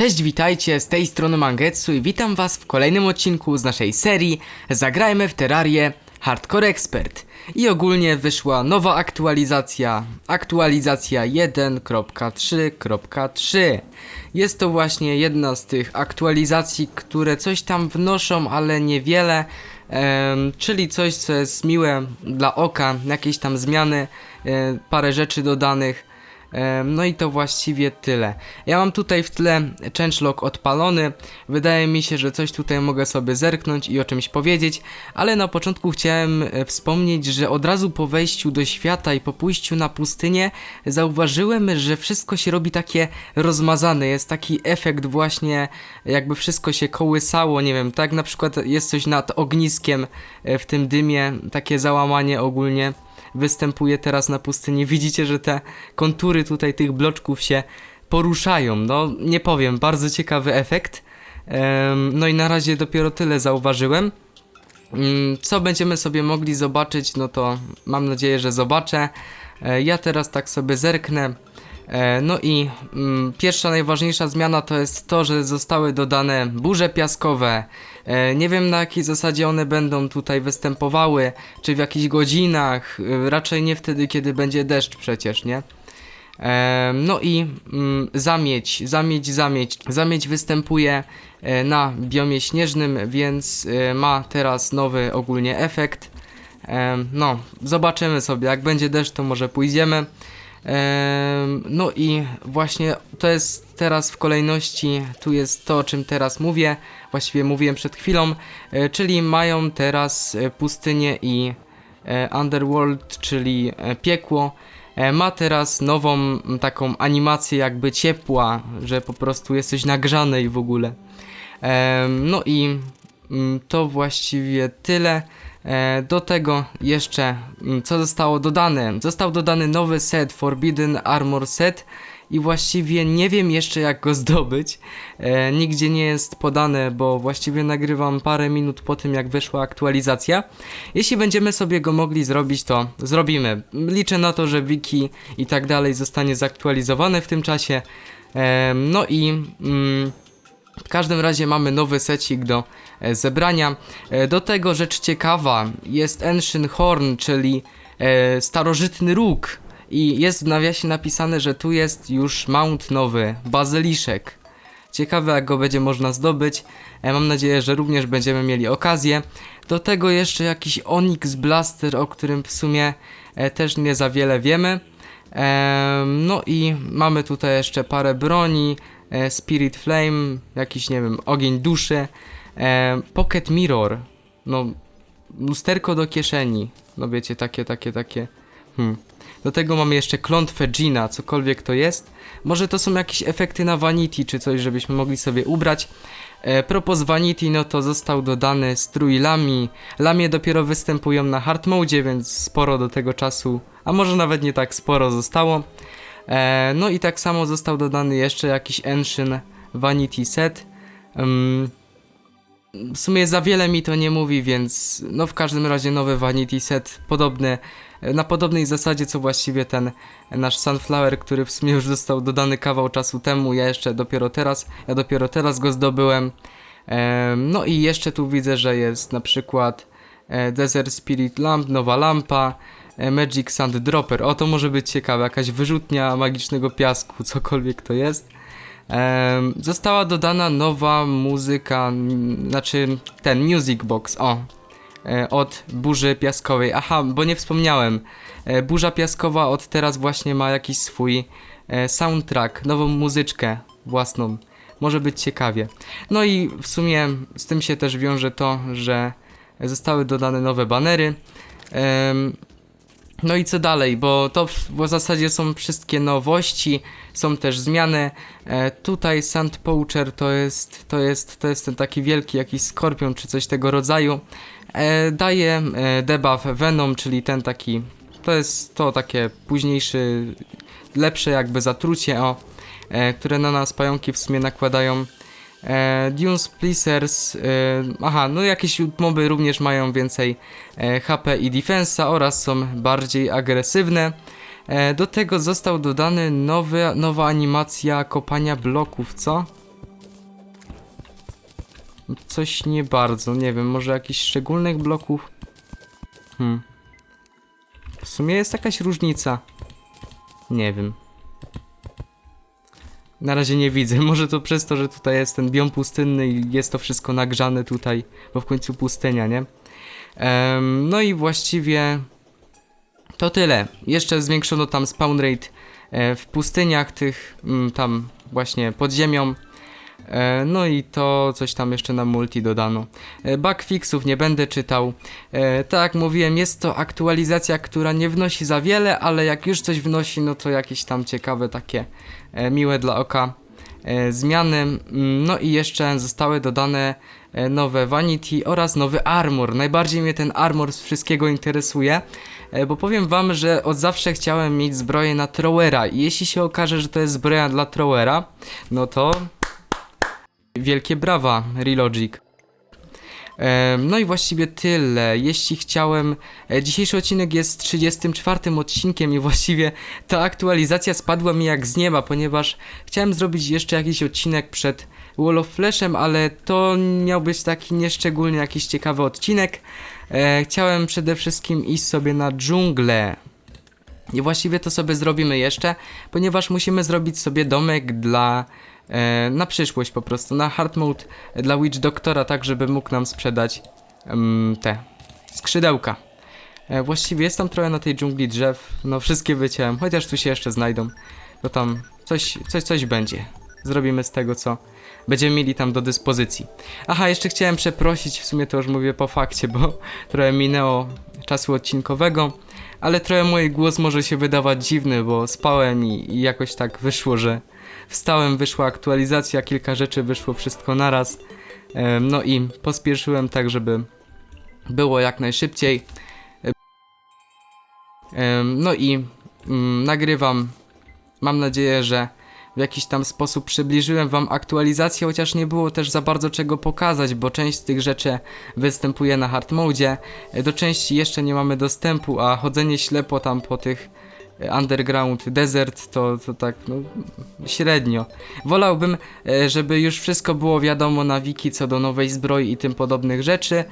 Cześć, witajcie, z tej strony Mangetsu i witam was w kolejnym odcinku z naszej serii Zagrajmy w Terrarię Hardcore Expert. I ogólnie wyszła nowa aktualizacja, aktualizacja 1.3.3. Jest to właśnie jedna z tych aktualizacji, które coś tam wnoszą, ale niewiele, czyli coś co jest miłe dla oka, jakieś tam zmiany, e, parę rzeczy dodanych. No i to właściwie tyle. Ja mam tutaj w tle changelog odpalony. Wydaje mi się, że coś tutaj mogę sobie zerknąć i o czymś powiedzieć, ale na początku chciałem e, wspomnieć, że od razu po wejściu do świata i po pójściu na pustynię zauważyłem, że wszystko się robi takie rozmazane. Jest taki efekt właśnie, jakby wszystko się kołysało, nie wiem, tak na przykład jest coś nad ogniskiem e, w tym dymie, takie załamanie ogólnie występuje teraz na pustyni. Widzicie, że te kontury tutaj tych bloczków się poruszają. No, nie powiem, bardzo ciekawy efekt. No i na razie dopiero tyle zauważyłem. Mm, Co będziemy sobie mogli zobaczyć, no to mam nadzieję, że zobaczę. E, Ja teraz tak sobie zerknę. E, No i mm, pierwsza najważniejsza zmiana to jest to, że zostały dodane burze piaskowe. E, Nie wiem na jakiej zasadzie one będą tutaj występowały, czy w jakichś godzinach, e, raczej nie wtedy, kiedy będzie deszcz przecież, nie? E, No i mm, zamieć, zamieć, zamieć. Zamieć występuje e, na biomie śnieżnym, więc e, ma teraz nowy ogólnie efekt. E, No, zobaczymy sobie, jak będzie deszcz, to może pójdziemy. No i właśnie to jest teraz w kolejności, tu jest to, o czym teraz mówię, właściwie mówiłem przed chwilą, e, czyli mają teraz e, pustynię i e, Underworld, czyli piekło. Ma teraz nową taką animację jakby ciepła, że po prostu jesteś nagrzany i w ogóle. No i to właściwie tyle. E, Do tego jeszcze mm, co zostało dodane? Został dodany nowy set Forbidden Armor Set i właściwie nie wiem jeszcze jak go zdobyć. E, nigdzie nie jest podane, bo właściwie nagrywam parę minut po tym jak wyszła aktualizacja. Jeśli będziemy sobie go mogli zrobić, to zrobimy. Liczę na to, że wiki i tak dalej zostanie zaktualizowane w tym czasie. E, no i mm, w każdym razie mamy nowy secik do e, zebrania. E, do tego rzecz ciekawa, jest Ancient Horn, czyli e, starożytny róg. I jest w nawiasie napisane, że tu jest już mount nowy, bazyliszek. Ciekawe jak go będzie można zdobyć. Mam nadzieję, że również będziemy mieli okazję. Do tego jeszcze jakiś Onyx Blaster, o którym w sumie też nie za wiele wiemy. Em, no i mamy tutaj jeszcze parę broni, Spirit Flame, jakiś nie wiem, ogień duszy, e, Pocket Mirror, no lusterko do kieszeni, no wiecie, takie, takie, takie, hmm. Do tego mamy jeszcze klątwę Gina, cokolwiek to jest. Może to są jakieś efekty na Vanity, czy coś, żebyśmy mogli sobie ubrać. E, propos Vanity, no to został dodany strój Lami. Lamie dopiero występują na hard mode, więc sporo do tego czasu, a może nawet nie tak sporo zostało. E, no i tak samo został dodany jeszcze jakiś Ancient Vanity Set. W sumie za wiele mi to nie mówi, więc no w każdym razie nowy Vanity Set podobny, na podobnej zasadzie co właściwie ten nasz Sunflower, który w sumie już został dodany kawał czasu temu, ja jeszcze dopiero teraz, ja dopiero teraz go zdobyłem. Em, no i jeszcze tu widzę, że jest na przykład e, Desert Spirit Lamp, nowa lampa, e, Magic Sand Dropper. O, to może być ciekawe, jakaś wyrzutnia magicznego piasku, cokolwiek to jest. Em, została dodana nowa muzyka, znaczy ten Music Box, o, e, od Burzy Piaskowej. Aha, bo nie wspomniałem. E, Burza Piaskowa od teraz właśnie ma jakiś swój e, soundtrack, nową muzyczkę własną. Może być ciekawie. No i w sumie z tym się też wiąże to, że zostały dodane nowe banery. Em, no i co dalej, bo to w, zasadzie są wszystkie nowości, są też zmiany. E, tutaj Sand Poacher to jest, to jest, to jest ten taki wielki jakiś skorpion czy coś tego rodzaju. E, daje e, debuff Venom, czyli ten taki, to jest to takie późniejszy, lepsze jakby zatrucie, o, e, które na nas pająki w sumie nakładają. E, Dune Splicers, e, aha, no jakieś moby również mają więcej e, HP i defensa oraz są bardziej agresywne. E, do tego został dodany nowy, nowa animacja kopania bloków, co? Coś nie bardzo, nie wiem, może jakichś szczególnych bloków? Hmm. W sumie jest jakaś różnica. Nie wiem. Na razie nie widzę. Może to przez to, że tutaj jest ten biom pustynny i jest to wszystko nagrzane tutaj, bo w końcu pustynia, nie? Em, no i właściwie to tyle. Jeszcze zwiększono tam spawn rate e, w pustyniach tych mm, tam właśnie pod ziemią. E, No i to coś tam jeszcze na multi dodano. E, Bug fixów nie będę czytał. E, Tak jak mówiłem, jest to aktualizacja, która nie wnosi za wiele, ale jak już coś wnosi, no to jakieś tam ciekawe takie miłe dla oka zmiany. Mm, No i jeszcze zostały dodane nowe vanity oraz nowy armor. Najbardziej mnie ten armor z wszystkiego interesuje, bo powiem wam, że od zawsze chciałem mieć zbroję na Trowera i jeśli się okaże, że to jest zbroja dla Trowera, no to wielkie brawa, Relogic. Em, No i właściwie tyle. Jeśli chciałem. e, Dzisiejszy odcinek jest 34 odcinkiem, i właściwie ta aktualizacja spadła mi jak z nieba, ponieważ chciałem zrobić jeszcze jakiś odcinek przed Wall of Flashem, ale to miał być taki nieszczególnie jakiś ciekawy odcinek. E, chciałem przede wszystkim iść sobie na dżunglę. I właściwie to sobie zrobimy jeszcze, ponieważ musimy zrobić sobie domek dla. E, na przyszłość po prostu, na hard mode dla Witch Doktora, tak żeby mógł nam sprzedać em, te skrzydełka. E, właściwie jest tam trochę na tej dżungli drzew, no wszystkie wyciąłem, chociaż tu się jeszcze znajdą. To tam coś, coś, coś będzie. Zrobimy z tego, co będziemy mieli tam do dyspozycji. Aha, jeszcze chciałem przeprosić, w sumie to już mówię po fakcie, bo trochę minęło czasu odcinkowego, ale trochę mój głos może się wydawać dziwny, bo spałem i, i jakoś tak wyszło, że wstałem, wyszła aktualizacja, kilka rzeczy wyszło wszystko naraz. No i pospieszyłem tak, żeby było jak najszybciej. No i mm, nagrywam. Mam nadzieję, że w jakiś tam sposób przybliżyłem wam aktualizację, chociaż nie było też za bardzo czego pokazać, bo część z tych rzeczy występuje na hard mode. Do części jeszcze nie mamy dostępu, a chodzenie ślepo tam po tych underground desert to, to tak no, średnio. Wolałbym, e, żeby już wszystko było wiadomo na wiki co do nowej zbroi i tym podobnych rzeczy,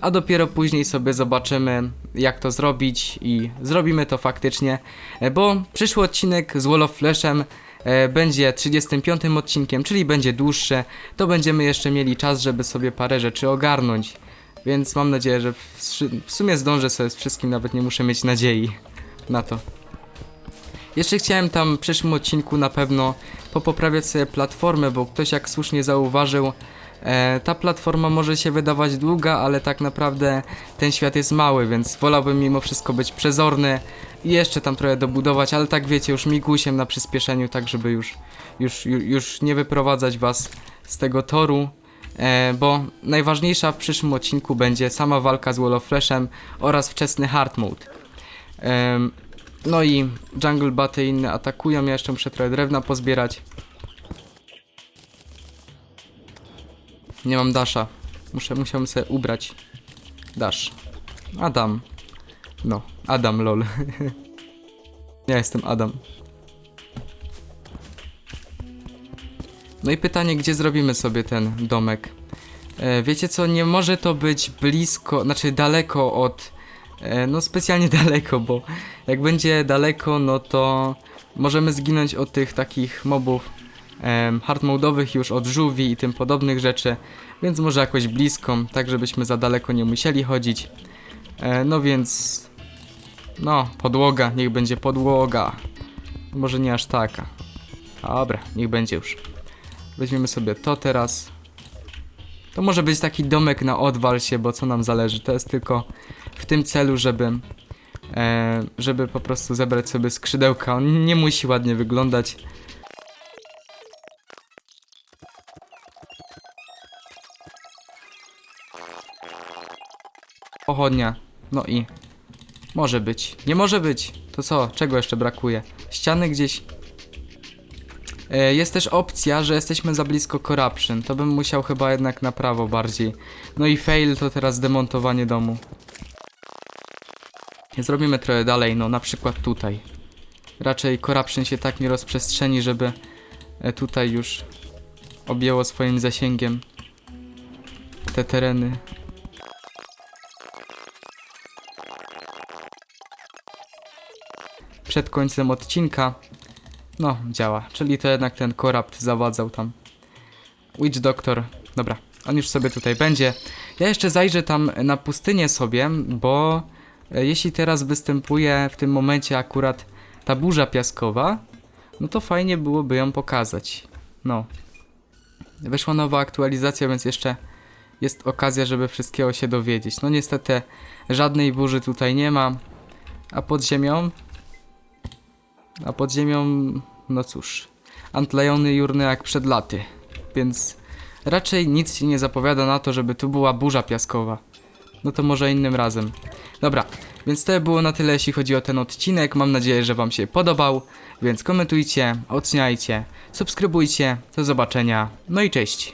a dopiero później sobie zobaczymy jak to zrobić i zrobimy to faktycznie, e, bo przyszły odcinek z Wall of Flashem e, będzie 35 odcinkiem, czyli będzie dłuższe, to będziemy jeszcze mieli czas, żeby sobie parę rzeczy ogarnąć. Więc mam nadzieję, że w, w sumie zdążę sobie z wszystkim, nawet nie muszę mieć nadziei na to. Jeszcze chciałem tam w przyszłym odcinku na pewno popoprawiać sobie platformę, bo ktoś jak słusznie zauważył, e, ta platforma może się wydawać długa, ale tak naprawdę ten świat jest mały, więc wolałbym mimo wszystko być przezorny i jeszcze tam trochę dobudować, ale tak wiecie, już migusiem na przyspieszeniu, tak żeby już, już, już, już nie wyprowadzać was z tego toru. E, bo najważniejsza w przyszłym odcinku będzie sama walka z Wall of Flashem oraz wczesny hard mode. Em, no i jungle baty inne atakują, ja jeszcze muszę trochę drewna pozbierać. Nie mam dasha. Muszę, musiałem sobie ubrać. Dash. Adam. No, Adam lol. ja jestem Adam. No i pytanie, gdzie zrobimy sobie ten domek? E, wiecie co, nie może to być blisko, znaczy daleko od... E, no specjalnie daleko, bo jak będzie daleko, no to możemy zginąć od tych takich mobów em, hard mode'owych już od żółwi i tym podobnych rzeczy, więc może jakoś blisko, tak żebyśmy za daleko nie musieli chodzić. E, no więc... No, podłoga, niech będzie podłoga. Może nie aż taka. Dobra, niech będzie już. Weźmiemy sobie to teraz. To może być taki domek na odwal się, bo co nam zależy, to jest tylko w tym celu, żeby żeby po prostu zebrać sobie skrzydełka. On nie musi ładnie wyglądać. Pochodnia. No i może być. Nie może być. To co? Czego jeszcze brakuje? Ściany gdzieś. E, Jest też opcja, że jesteśmy za blisko corruption. To bym musiał chyba jednak na prawo bardziej. No i fail to teraz demontowanie domu. Zrobimy trochę dalej, no na przykład tutaj. Raczej corruption się tak nie rozprzestrzeni, żeby e, tutaj już objęło swoim zasięgiem. te tereny. Przed końcem odcinka. No, działa. Czyli to jednak ten korapt zawadzał tam. Witch Doctor. Dobra, on już sobie tutaj będzie. Ja jeszcze zajrzę tam na pustynię sobie, bo jeśli teraz występuje w tym momencie akurat ta burza piaskowa, no to fajnie byłoby ją pokazać. No. Weszła nowa aktualizacja, więc jeszcze jest okazja, żeby wszystkiego się dowiedzieć. No niestety żadnej burzy tutaj nie ma. A pod ziemią? A pod ziemią, no cóż, antlejony jurny jak przed laty. Więc raczej nic się nie zapowiada na to, żeby tu była burza piaskowa. No to może innym razem. Dobra, więc to było na tyle, jeśli chodzi o ten odcinek. Mam nadzieję, że Wam się podobał. Więc komentujcie, oceniajcie, subskrybujcie. Do zobaczenia. No i cześć.